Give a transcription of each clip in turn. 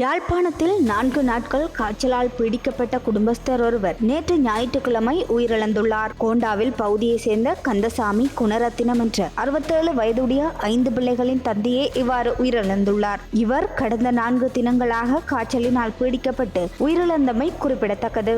யாழ்ப்பாணத்தில் நான்கு நாட்கள் காய்ச்சலால் பீடிக்கப்பட்ட குடும்பஸ்தர் ஒருவர் நேற்று ஞாயிற்றுக்கிழமை உயிரிழந்துள்ளார். கோண்டாவில் பகுதியைச் சேர்ந்த கந்தசாமி குணரத்தினம் என்ற அறுபத்தேழு வயதுடைய ஐந்து பிள்ளைகளின் தந்தையே இவ்வாறு உயிரிழந்துள்ளார். இவர் கடந்த நான்கு தினங்களாக காய்ச்சலினால் பீடிக்கப்பட்டு உயிரிழந்தமை குறிப்பிடத்தக்கது.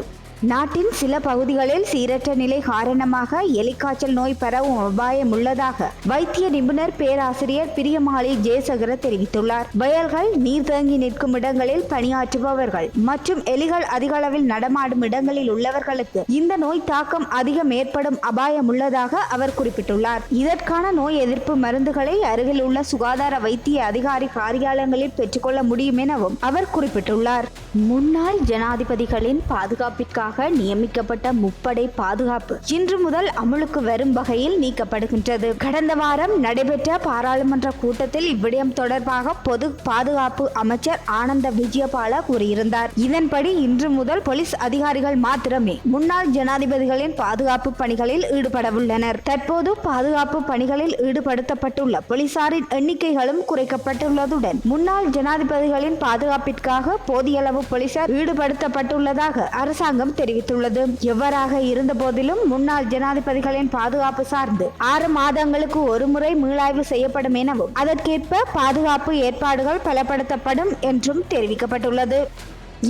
நாட்டின் சில பகுதிகளில் சீரற்ற நிலை காரணமாக எலிக்காய்ச்சல் நோய் பரவும் அபாயம் உள்ளதாக வைத்திய நிபுணர் பேராசிரியர் பிரியமாளி ஜெயசகர தெரிவித்துள்ளார். வயல்கள் நீர் தேங்கி நிற்கும் இடங்களில் பணியாற்றுபவர்கள் மற்றும் எலிகள் அதிக அளவில் நடமாடும் இடங்களில் உள்ளவர்களுக்கு இந்த நோய் தாக்கம் அதிகம் ஏற்படும் அபாயம் உள்ளதாக அவர் குறிப்பிட்டுள்ளார். இதற்கான நோய் எதிர்ப்பு மருந்துகளை அருகில் உள்ள சுகாதார வைத்திய அதிகாரி காரியாலயங்களில் பெற்றுக்கொள்ள முடியும் எனவும் அவர் குறிப்பிட்டுள்ளார். முன்னாள் ஜனாதிபதிகளின் பாதுகாப்பிற்காக நியமிக்கப்பட்ட முப்படை பாதுகாப்பு இன்று முதல் அமலுக்கு வரும் வகையில் நீக்கப்படுகின்றது. கடந்த வாரம் நடைபெற்ற பாராளுமன்ற கூட்டத்தில் இவ்விடயம் தொடர்பாக பொது பாதுகாப்பு அமைச்சர் ஆனந்த விஜயபால கூறியிருந்தார். இதன்படி இன்று முதல் போலீஸ் அதிகாரிகள் மாத்திரமே முன்னாள் ஜனாதிபதிகளின் பாதுகாப்பு பணிகளில் ஈடுபடவுள்ளனர். தற்போது பாதுகாப்பு பணிகளில் ஈடுபடுத்தப்பட்டுள்ள போலீசாரின் எண்ணிக்கைகளும் குறைக்கப்பட்டுள்ளதுடன் முன்னாள் ஜனாதிபதிகளின் பாதுகாப்பிற்காக போதிய அளவு போலீசார் ஈடுபடுத்தப்பட்டுள்ளதாக அரசாங்கம் தெரிவித்துள்ளது. எவ்வாறாக இருந்த போதிலும் முன்னாள் ஜனாதிபதிகளின் பாதுகாப்பு சார்ந்து ஆறு மாதங்களுக்கு ஒருமுறை மீளாய்வு செய்யப்படும் எனவும் அதற்கேற்ப பாதுகாப்பு ஏற்பாடுகள் பலப்படுத்தப்படும் என்றும் தெரிவிக்கப்பட்டுள்ளது.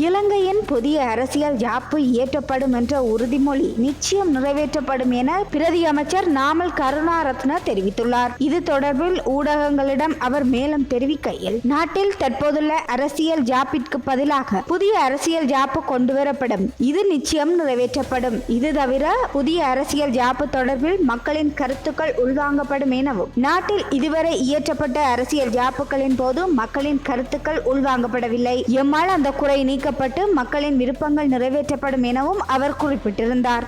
இலங்கையின் புதிய அரசியல் யாப்பு இயற்றப்படும் என்ற உறுதிமொழி நிச்சயம் நிறைவேற்றப்படும் என பிரதி அமைச்சர் நாமல் கருணாரத்ன தெரிவித்துள்ளார். இது தொடர்பில் ஊடகங்களிடம் அவர் மேலும் தெரிவிக்கையில் நாட்டில் தற்போதுள்ள அரசியல் ஜாப்பிற்கு பதிலாக புதிய அரசியல் ஜாப்பு கொண்டுவரப்படும். இது நிச்சயம் நிறைவேற்றப்படும். இது தவிர புதிய அரசியல் ஜாப்பு தொடர்பில் மக்களின் கருத்துக்கள் உள்வாங்கப்படும் எனவும் நாட்டில் இதுவரை இயற்றப்பட்ட அரசியல் ஜாப்புகளின் போது மக்களின் கருத்துக்கள் உள்வாங்கப்படவில்லை. எம்மால் அந்த குறை நீக்கப்பட்டு மக்களின் விருப்பங்கள் நிறைவேற்றப்படும் எனவும் அவர் குறிப்பிட்டிருந்தார்.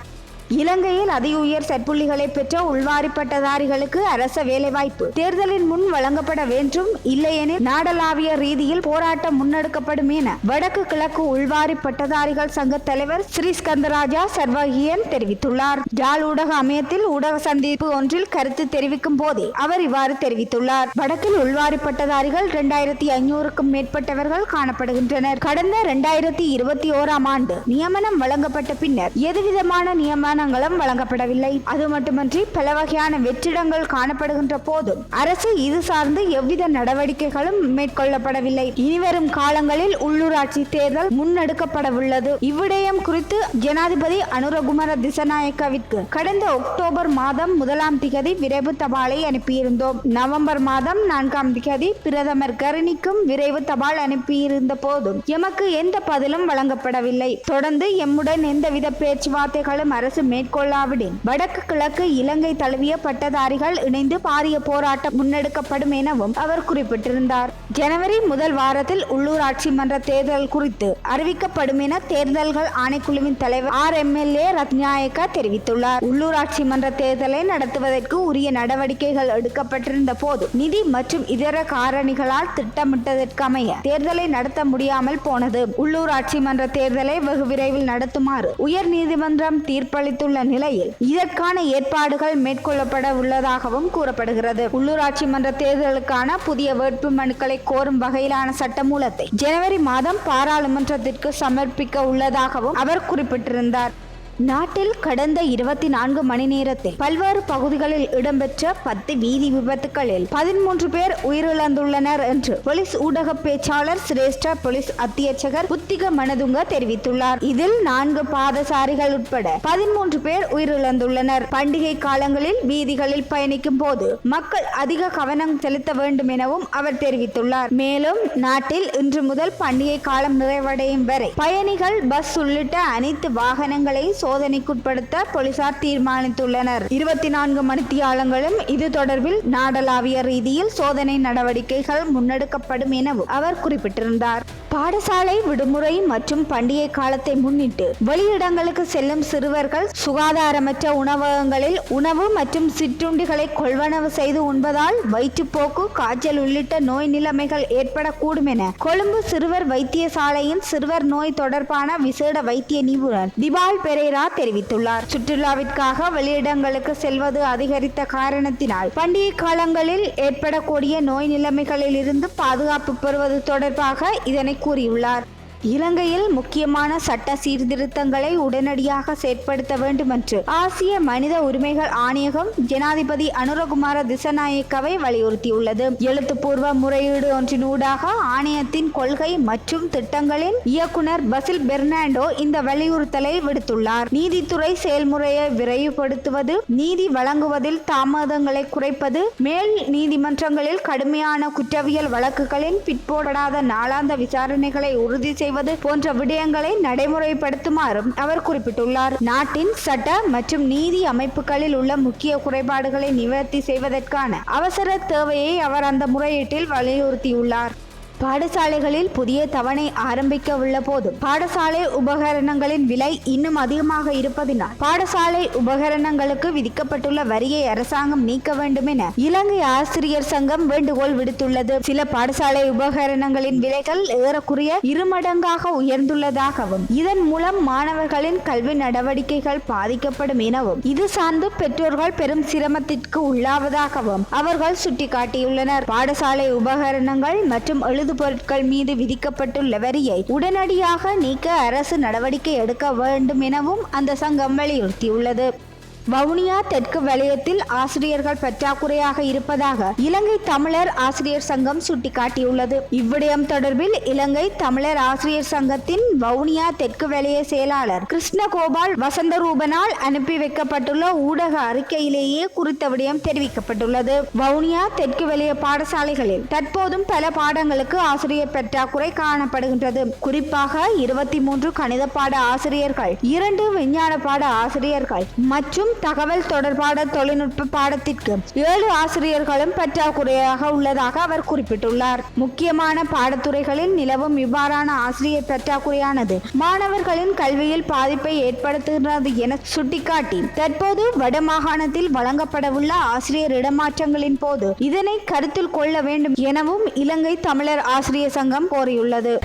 இலங்கையில் அதி உயர் சற்புள்ளிகளை பெற்ற உள்வாரி பட்டதாரிகளுக்கு அரச வேலைவாய்ப்பு. தேர்தலின் முன் வழங்கப்பட வேண்டும் இல்லையெனில் நாடளாவிய ரீதியில் போராட்டம் முன்னெடுக்கப்படும் என வடக்கு கிழக்கு உள்வாரி பட்டதாரிகள் சங்க தலைவர் ஸ்ரீ ஸ்கந்தராஜா சர்வகியன் தெரிவித்துள்ளார். ஜால் ஊடக அமையத்தில் ஊடக சந்திப்பு ஒன்றில் கருத்து தெரிவிக்கும் போதே அவர் இவ்வாறு தெரிவித்துள்ளார். வடக்கில் உள்வாரி பட்டதாரிகள் இரண்டாயிரத்தி ஐநூறுக்கும் மேற்பட்டவர்கள் காணப்படுகின்றனர். கடந்த இரண்டாயிரத்தி இருபத்தி ஓராம் ஆண்டு நியமனம் வழங்கப்பட்ட பின்னர் எதுவிதமான நியமனங்களும் வழங்கப்படவில்லை. அது மட்டுமன்றி பல வகையான வெற்றிடங்கள் காணப்படுகின்ற போதும் அரசு இது சார்ந்து எவ்வித நடவடிக்கைகளும் மேற்கொள்ளப்படவில்லை. இனிவரும் காலங்களில் உள்ளூராட்சி தேர்தல் முன்னெடுக்கப்படவுள்ளது. இவ்விடயம் குறித்து ஜனாதிபதி அனுரகுமார திசநாயக்கவிற்கு கடந்த அக்டோபர் மாதம் முதலாம் திகதி விரைவு தபாலை அனுப்பியிருந்தோம். நவம்பர் மாதம் நான்காம் திகதி பிரதமர் கருணிக்கும் விரைவு தபால் அனுப்பியிருந்த போதும் எமக்கு எந்த பதிலும் வழங்கப்படவில்லை. தொடர்ந்து எம்முடன் எந்தவித பேச்சுவார்த்தைகளும் அரசு மேற்கொள்ளாவிடின். வடக்கு கிழக்கு இலங்கை தழுவிய பட்டதாரிகள் இணைந்து பாரிய போராட்டம் முன்னெடுக்கப்படும் எனவும் அவர் குறிப்பிட்டிருந்தார். ஜனவரி முதல் வாரத்தில் உள்ளூராட்சி மன்ற தேர்தல் குறித்து அறிவிக்கப்படும் என தேர்தல்கள் ஆணைக்குழுவின் தலைவர் ஆர் எம்எல்ஏ ரத்நாயக்கா தெரிவித்துள்ளார். உள்ளூராட்சி மன்ற தேர்தலை நடத்துவதற்கு உரிய நடவடிக்கைகள் எடுக்கப்பட்டிருந்த போது நிதி மற்றும் இதர காரணிகளால் திட்டமிட்டதற்கமைய தேர்தலை நடத்த முடியாமல் போனது. உள்ளூராட்சி மன்ற தேர்தலை வெகு விரைவில் நடத்துமாறு உயர் நீதிமன்றம் கிடைத்துள்ள நிலையில் இதற்கான ஏற்பாடுகள் மேற்கொள்ளப்பட உள்ளதாகவும் கூறப்படுகிறது. உள்ளூராட்சி மன்ற தேர்தலுக்கான புதிய வேட்பு மனுக்களை கோரும் வகையிலான சட்டமூலத்தை ஜனவரி மாதம் பாராளுமன்றத்திற்கு சமர்ப்பிக்க உள்ளதாகவும் அவர் குறிப்பிட்டிருந்தார். நாட்டில் கடந்த இருபத்தி நான்கு மணி நேரத்தில் பல்வேறு பகுதிகளில் இடம்பெற்ற பத்து வீதி விபத்துகளில் பதிமூன்று பேர் உயிரிழந்துள்ளனர் என்று போலீஸ் ஊடக பேச்சாளர் சிரேஷ்ட போலீஸ் அத்தியட்சகர் புத்திக மனதுங்க தெரிவித்துள்ளார். இதில் நான்கு பாதசாரிகள் உட்பட பதிமூன்று பேர் உயிரிழந்துள்ளனர். பண்டிகை காலங்களில் வீதிகளில் பயணிக்கும் போது மக்கள் அதிக கவனம் செலுத்த வேண்டும் எனவும் அவர் தெரிவித்துள்ளார். மேலும் நாட்டில் இன்று முதல் பண்டிகை காலம் நிறைவடையும் வரை பயணிகள் பஸ் உள்ளிட்ட அனைத்து வாகனங்களையும் சோதனைக்குட்படுத்த போலீசார் தீர்மானித்துள்ளனர். இருபத்தி நான்கு மணித்தியாலங்களும் இது தொடர்பில் நாடளாவிய ரீதியில் சோதனை நடவடிக்கைகள் முன்னெடுக்கப்படும் எனவும் அவர் குறிப்பிட்டிருந்தார். பாடசாலை விடுமுறை மற்றும் பண்டிகை காலத்தை முன்னிட்டு வெளியிடங்களுக்கு செல்லும் சிறுவர்கள் சுகாதாரமற்ற உணவகங்களில் உணவு மற்றும் சிற்றுண்டிகளை கொள்வனவு செய்து உண்பதால் வயிற்றுப்போக்கு காய்ச்சல் உள்ளிட்ட நோய் நிலைமைகள் ஏற்படக்கூடும் என கொழும்பு சிறுவர் வைத்தியசாலையின் சிறுவர் நோய் தொடர்பான விசேட வைத்திய நிபுணர் திபால் பெரேரா தெரிவித்துள்ளார். சுற்றுலாவிற்காக வெளியிடங்களுக்கு செல்வது அதிகரித்த காரணத்தினால் பண்டிகை காலங்களில் ஏற்படக்கூடிய நோய் நிலைமைகளில் இருந்து பாதுகாப்பு பெறுவது தொடர்பாக இதனை கூறியுள்ளார் இலங்கையில் முக்கியமான சட்ட சீர்திருத்தங்களை உடனடியாக செயற்படுத்த வேண்டும் என்று ஆசிய மனித உரிமைகள் ஆணையகம் ஜனாதிபதி அனுரகுமார திசநாயக்கவை வலியுறுத்தியுள்ளது. எழுத்துப்பூர்வ முறையீடு ஒன்றினூடாக ஆணையத்தின் கொள்கை மற்றும் திட்டங்களின் இயக்குனர் பசில் பெர்னாண்டோ இந்த வலியுறுத்தலை விடுத்துள்ளார். நீதித்துறை செயல்முறையை விரைவுபடுத்துவது நீதி வழங்குவதில் தாமதங்களை குறைப்பது மேல் நீதிமன்றங்களில் கடுமையான குற்றவியல் வழக்குகளின் பிற்போடாத நாளாந்த விசாரணைகளை உறுதி செய்வது போன்ற விடயங்களை நடைமுறைப்படுத்துமாறும் அவர் குறிப்பிட்டுள்ளார். நாட்டின் சட்ட மற்றும் நீதி அமைப்புகளில் உள்ள முக்கிய குறைபாடுகளை நிவர்த்தி செய்வதற்கான அவசர தேவையை அவர் அந்த முறையீட்டில் வலியுறுத்தியுள்ளார். பாடசாலைகளில் புதிய தவணை ஆரம்பிக்க உள்ள போது பாடசாலை உபகரணங்களின் விலை இன்னும் அதிகமாக இருப்பதினால் பாடசாலை உபகரணங்களுக்கு விதிக்கப்பட்டுள்ள வரியை அரசாங்கம் நீக்க வேண்டும் என இலங்கை ஆசிரியர் சங்கம் வேண்டுகோள் விடுத்துள்ளது. சில பாடசாலை உபகரணங்களின் விலைகள் ஏறக்குறைய இருமடங்காக உயர்ந்துள்ளதாகவும் இதன் மூலம் மாணவர்களின் கல்வி நடவடிக்கைகள் பாதிக்கப்படும் எனவும் இது சார்ந்து பெற்றோர்கள் பெரும் சிரமத்திற்கு உள்ளாவதாகவும் அவர்கள் சுட்டிக்காட்டியுள்ளனர். பாடசாலை உபகரணங்கள் மற்றும் எழுது பொருட்கள் மீது விதிக்கப்பட்டுள்ள வரியை உடனடியாக நீக்க அரசு நடவடிக்கை எடுக்க வேண்டும் எனவும் அந்த சங்கம் வலியுறுத்தியுள்ளது. வவுனியா தெற்கு வலயத்தில் ஆசிரியர்கள் பற்றாக்குறையாக இருப்பதாக இலங்கை தமிழர் ஆசிரியர் சங்கம் சுட்டிக்காட்டியுள்ளது. இவ்விடயம் தொடர்பில் இலங்கை தமிழர் ஆசிரியர் சங்கத்தின் வவுனியா தெற்கு வலய செயலாளர் கிருஷ்ணகோபால் வசந்தரூபனால் அனுப்பி வைக்கப்பட்டுள்ள ஊடக அறிக்கையிலேயே குறித்த விடயம் தெரிவிக்கப்பட்டுள்ளது. வவுனியா தெற்கு வலய பாடசாலைகளில் தற்போதும் பல பாடங்களுக்கு ஆசிரியர் பற்றாக்குறை காணப்படுகின்றது. குறிப்பாக இருபத்தி மூன்று கணித பாட ஆசிரியர்கள் இரண்டு விஞ்ஞான பாட ஆசிரியர்கள் மற்றும் தகவல் தொடர்பாட தொழில்நுட்ப பாடத்திற்கு ஏழு ஆசிரியர்களும் பற்றாக்குறையாக உள்ளதாக அவர் குறிப்பிட்டுள்ளார். முக்கியமான பாடத்துறைகளில் நிலவும் இவ்வாறான ஆசிரியர் பற்றாக்குறையானது மாணவர்களின் கல்வியில் பாதிப்பை ஏற்படுத்துகிறது என சுட்டிக்காட்டி தற்போது வடமாகாணத்தில் வழங்கப்படவுள்ள ஆசிரியர் இடமாற்றங்களின் போது இதனை கருத்தில் கொள்ள வேண்டும் எனவும் இலங்கை தமிழர் ஆசிரியர் சங்கம் கோரியுள்ளது.